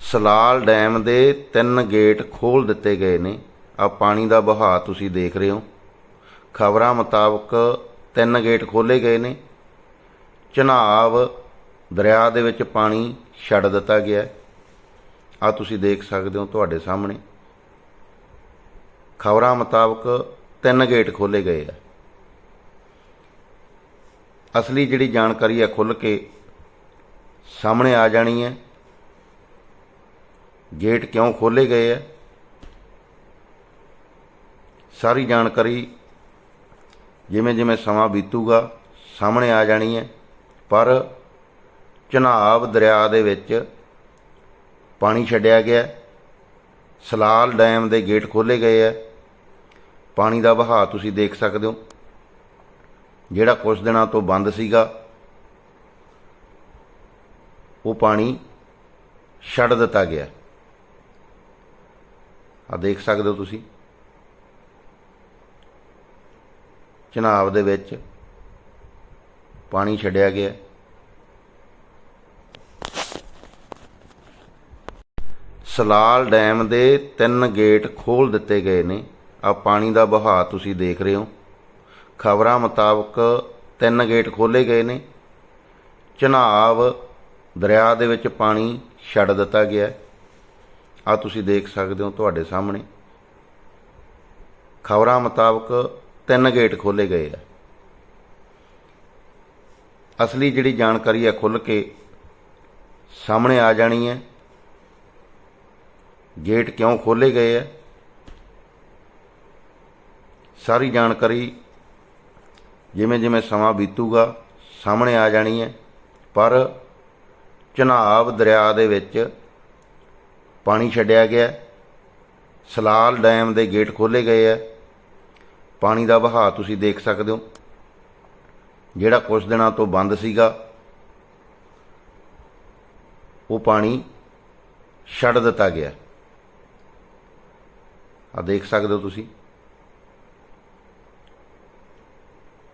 ਸਲਾਲ dam ਦੇ ਤਿੰਨ gate ਖੋਲ ਦਿੱਤੇ ਗਏ ਨੇ। ਆ ਪਾਣੀ ਦਾ ਵਹਾਅ ਤੁਸੀਂ ਦੇਖ ਰਹੇ ਹੋ। ਖਬਰਾਂ ਮੁਤਾਬਕ ਤਿੰਨ ਗੇਟ ਖੋਲੇ ਗਏ ਨੇ। ਚਨਾਬ ਦਰਿਆ ਦੇ ਵਿੱਚ ਪਾਣੀ ਛੱਡ ਦਿੱਤਾ ਗਿਆ ਆ ਤੁਸੀਂ ਦੇਖ ਸਕਦੇ ਹੋ ਤੁਹਾਡੇ ਸਾਹਮਣੇ। ਖਬਰਾਂ ਮੁਤਾਬਕ ਤਿੰਨ ਗੇਟ ਖੋਲੇ ਗਏ ਆ। ਅਸਲੀ ਜਿਹੜੀ ਜਾਣਕਾਰੀ ਆ ਖੁੱਲ ਕੇ ਸਾਹਮਣੇ ਆ ਜਾਣੀ ਹੈ। ਗੇਟ ਕਿਉਂ ਖੋਲੇ ਗਏ ਆ? ਸਾਰੀ ਜਾਣਕਾਰੀ ਜਿਵੇਂ ਜਿਵੇਂ ਸਮਾਂ ਬੀਤੂਗਾ, ਸਾਹਮਣੇ ਆ ਜਾਣੀ ਹੈ। ਪਰ ਚਨਾਬ ਦਰਿਆ ਦੇ ਵਿੱਚ ਪਾਣੀ ਛੱਡਿਆ ਗਿਆ। ਸਲਾਲ ਡੈਮ ਦੇ ਗੇਟ ਖੋਲੇ ਗਏ ਆ। ਪਾਣੀ ਦਾ ਵਹਾਅ ਤੁਸੀਂ ਦੇਖ ਸਕਦੇ ਹੋ। ਜਿਹੜਾ ਕੁਝ ਦਿਨਾਂ ਤੋਂ ਬੰਦ ਸੀਗਾ, ਉਹ ਪਾਣੀ ਛੱਡ ਦਿੱਤਾ ਗਿਆ। ਆ ਦੇਖ ਸਕਦੇ ਹੋ ਤੁਸੀਂ। ਚਨਾਬ ਦੇ ਵਿੱਚ ਪਾਣੀ ਛੱਡਿਆ ਗਿਆ। ਸਲਾਲ ਡੈਮ ਦੇ ਤਿੰਨ ਗੇਟ ਖੋਲ ਦਿੱਤੇ ਗਏ ਨੇ। ਆ ਪਾਣੀ ਦਾ ਬਹਾਅ ਤੁਸੀਂ ਦੇਖ ਰਹੇ ਹੋ। ਖਬਰਾਂ ਮੁਤਾਬਕ ਤਿੰਨ ਗੇਟ ਖੋਲੇ ਗਏ ਨੇ। ਚਨਾਬ ਦਰਿਆ ਦੇ ਵਿੱਚ ਪਾਣੀ ਛੱਡ ਦਿੱਤਾ ਗਿਆ। ਆ ਤੁਸੀਂ ਦੇਖ ਸਕਦੇ ਹੋ ਤੁਹਾਡੇ ਸਾਹਮਣੇ। ਖਬਰਾਂ ਮੁਤਾਬਕ ਤਿੰਨ ਗੇਟ ਖੋਲੇ ਗਏ ਆ। ਅਸਲੀ ਜਿਹੜੀ ਜਾਣਕਾਰੀ ਹੈ ਖੁੱਲ ਕੇ ਸਾਹਮਣੇ ਆ ਜਾਣੀ ਹੈ। ਗੇਟ ਕਿਉਂ ਖੋਲੇ ਗਏ ਆ? ਸਾਰੀ ਜਾਣਕਾਰੀ ਜਿਵੇਂ ਜਿਵੇਂ ਸਮਾਂ ਬੀਤੂਗਾ ਸਾਹਮਣੇ ਆ ਜਾਣੀ ਹੈ। ਪਰ ਚਨਾਬ ਦਰਿਆ ਦੇ ਵਿੱਚ ਪਾਣੀ ਛੱਡਿਆ ਗਿਆ। ਸਲਾਲ ਡੈਮ ਦੇ ਗੇਟ ਖੋਲੇ ਗਏ ਹੈ ਪਾਣੀ ਦਾ ਵਹਾਅ ਤੁਸੀਂ ਦੇਖ ਸਕਦੇ ਹੋ। ਜਿਹੜਾ ਕੁਝ ਦਿਨਾਂ ਤੋਂ ਬੰਦ ਸੀਗਾ, ਉਹ ਪਾਣੀ ਛੱਡ ਦਿੱਤਾ ਗਿਆ। ਆ ਦੇਖ ਸਕਦੇ ਹੋ ਤੁਸੀਂ।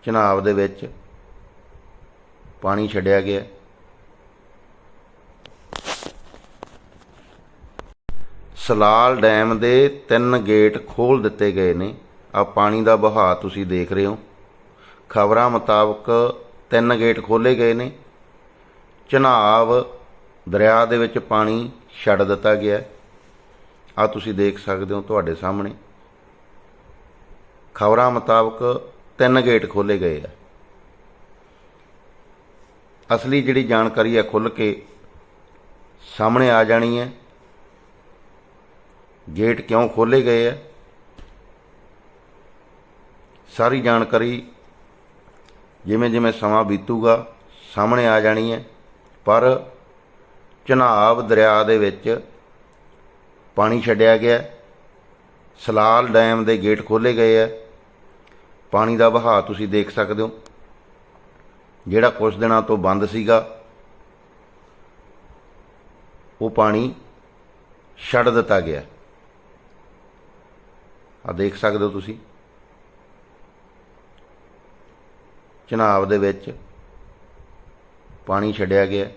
ਚਨਾਬ ਦੇ ਵਿੱਚ ਪਾਣੀ ਛੱਡਿਆ ਗਿਆ। ਸਲਾਲ ਡੈਮ ਦੇ ਤਿੰਨ ਗੇਟ ਖੋਲ ਦਿੱਤੇ ਗਏ ਨੇ। ਆ ਪਾਣੀ ਦਾ ਵਹਾਅ ਤੁਸੀਂ ਦੇਖ ਰਹੇ ਹੋ। ਖਬਰਾਂ ਮੁਤਾਬਕ ਤਿੰਨ ਗੇਟ ਖੋਲੇ ਗਏ ਨੇ। ਚਨਾਬ ਦਰਿਆ ਦੇ ਵਿੱਚ ਪਾਣੀ ਛੱਡ ਦਿੱਤਾ ਗਿਆ। ਆ ਤੁਸੀਂ ਦੇਖ ਸਕਦੇ ਹੋ ਤੁਹਾਡੇ ਸਾਹਮਣੇ। ਖਬਰਾਂ ਮੁਤਾਬਕ ਤਿੰਨ ਗੇਟ ਖੋਲੇ ਗਏ ਆ। ਅਸਲੀ ਜਿਹੜੀ ਜਾਣਕਾਰੀ ਆ ਖੁੱਲ ਕੇ ਸਾਹਮਣੇ ਆ ਜਾਣੀ ਹੈ। ਗੇਟ ਕਿਉਂ ਖੋਲੇ ਗਏ ਆ? ਸਾਰੀ ਜਾਣਕਾਰੀ ਜਿਵੇਂ ਜਿਵੇਂ ਸਮਾਂ ਬੀਤੂਗਾ, ਸਾਹਮਣੇ ਆ ਜਾਣੀ ਹੈ। ਪਰ ਚਨਾਬ ਦਰਿਆ ਦੇ ਵਿੱਚ ਪਾਣੀ ਛੱਡਿਆ ਗਿਆ। ਸਲਾਲ ਡੈਮ ਦੇ ਗੇਟ ਖੋਲੇ ਗਏ ਆ। ਪਾਣੀ ਦਾ ਵਹਾਅ ਤੁਸੀਂ ਦੇਖ ਸਕਦੇ ਹੋ। ਜਿਹੜਾ ਕੁਝ ਦਿਨਾਂ ਤੋਂ ਬੰਦ ਸੀਗਾ, ਉਹ ਪਾਣੀ ਛੱਡ ਦਿੱਤਾ ਗਿਆ। ਆ ਦੇਖ ਸਕਦੇ ਹੋ ਤੁਸੀਂ। ਚਨਾਬ ਦੇ ਵਿੱਚ ਪਾਣੀ ਛੱਡਿਆ ਗਿਆ।